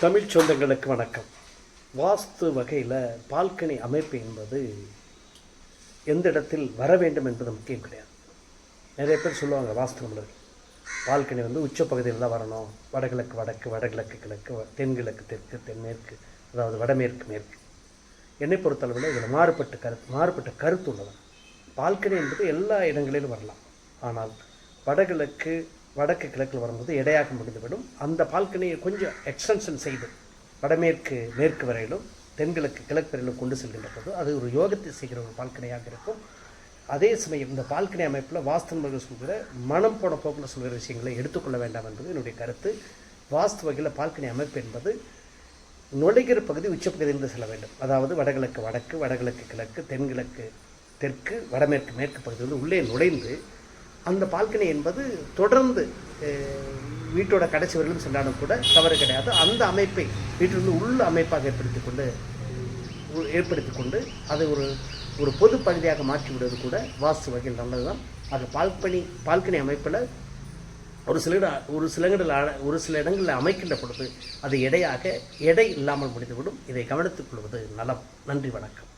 தமிழ் சொந்தங்களுக்கு வணக்கம். வாஸ்து வகையில் பால்கனி அமைப்பு என்பது எந்த இடத்தில் வர வேண்டும் என்பது முக்கியம் கிடையாது? நிறைய பேர் சொல்லுவாங்க வாஸ்து நம்மளுக்கு பால்கனி வந்து உச்சப்பகுதியில் தான் வரணும். வடகிழக்கு வடக்கு வடகிழக்கு கிழக்கு வ- தென்கிழக்கு தெற்கு தென்மேற்கு அதாவது வடமேற்கு மேற்கு. என்னை பொறுத்தளவில் இதில் மாறுபட்ட கருத்து மாறுபட்ட கருத்து உள்ளது. பால்கனி என்பது எல்லா இடங்களிலும் வரலாம். ஆனால் வடகிழக்கு வடக்கு கிழக்கில் வரும்போது இடையாக முடிந்துவிடும் அந்த பால்கனியை கொஞ்சம் எக்ஸ்டென்ஷன் செய்து வடமேற்கு மேற்கு வரையிலும் தென்கிழக்கு கிழக்கு வரையிலும் கொண்டு செல்கின்ற போது அது ஒரு யோகத்தை செய்கிற ஒரு பால்கனியாக இருக்கும். அதே சமயம் இந்த பால்கனி அமைப்பில் வாஸ்து முறைகள் சொல்கிற மனம் போன போக்கில் சொல்கிற விஷயங்களை எடுத்துக்கொள்ள வேண்டாம் என்பது என்னுடைய கருத்து. வாஸ்து வகையில் பால்கனி அமைப்பு என்பது நுழைகிற பகுதி உச்சப்பகுதியிலிருந்து செல்ல வேண்டும். அதாவது வடகிழக்கு வடக்கு வடகிழக்கு கிழக்கு தென்கிழக்கு தெற்கு வடமேற்கு மேற்கு பகுதியிலிருந்து உள்ளே நுழைந்து அந்த பால்கனி என்பது தொடர்ந்து வீட்டோட கடைசி வரையிலும் சென்றாலும் கூட தவறு கிடையாது. அந்த அமைப்பை வீட்டிலிருந்து உள்ள அமைப்பாக ஏற்படுத்தி கொண்டு ஏற்படுத்தி கொண்டு அதை ஒரு ஒரு பொது பகுதியாக மாற்றி விடுவது கூட வாஸ்து வகையில் நல்லதுதான். ஆக பால்கனி பால்கனி அமைப்பில் ஒரு சில இட ஒரு சில இடங்களில் ஒரு சில இடங்களில் அமைக்கின்ற பொழுது அது எடையாக எடை இல்லாமல் முடிந்துவிடும். இதை கவனித்துக் கொள்வது நலம். நன்றி வணக்கம்.